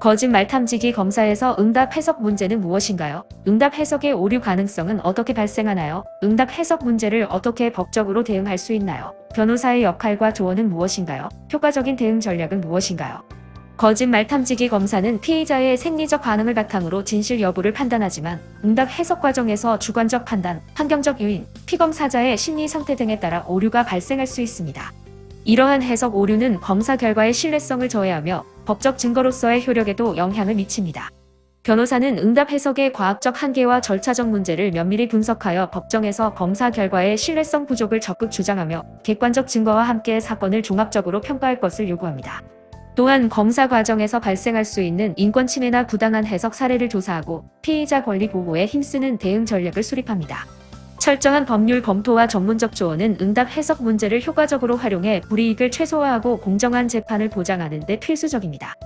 거짓말 탐지기 검사에서 응답 해석 문제는 무엇인가요? 응답 해석의 오류 가능성은 어떻게 발생하나요? 응답 해석 문제를 어떻게 법적으로 대응할 수 있나요? 변호사의 역할과 조언은 무엇인가요? 효과적인 대응 전략은 무엇인가요? 거짓말 탐지기 검사는 피의자의 생리적 반응을 바탕으로 진실 여부를 판단하지만 응답 해석 과정에서 주관적 판단, 환경적 요인, 피검사자의 심리 상태 등에 따라 오류가 발생할 수 있습니다. 이러한 해석 오류는 검사 결과의 신뢰성을 저해하며 법적 증거로서의 효력에도 영향을 미칩니다. 변호사는 응답 해석의 과학적 한계와 절차적 문제를 면밀히 분석하여 법정에서 검사 결과의 신뢰성 부족을 적극 주장하며 객관적 증거와 함께 사건을 종합적으로 평가할 것을 요구합니다. 또한 검사 과정에서 발생할 수 있는 인권 침해나 부당한 해석 사례를 조사하고 피의자 권리 보호에 힘쓰는 대응 전략을 수립합니다. 철저한 법률 검토와 전문적 조언은 응답 해석 문제를 효과적으로 활용해 불이익을 최소화하고 공정한 재판을 보장하는 데 필수적입니다.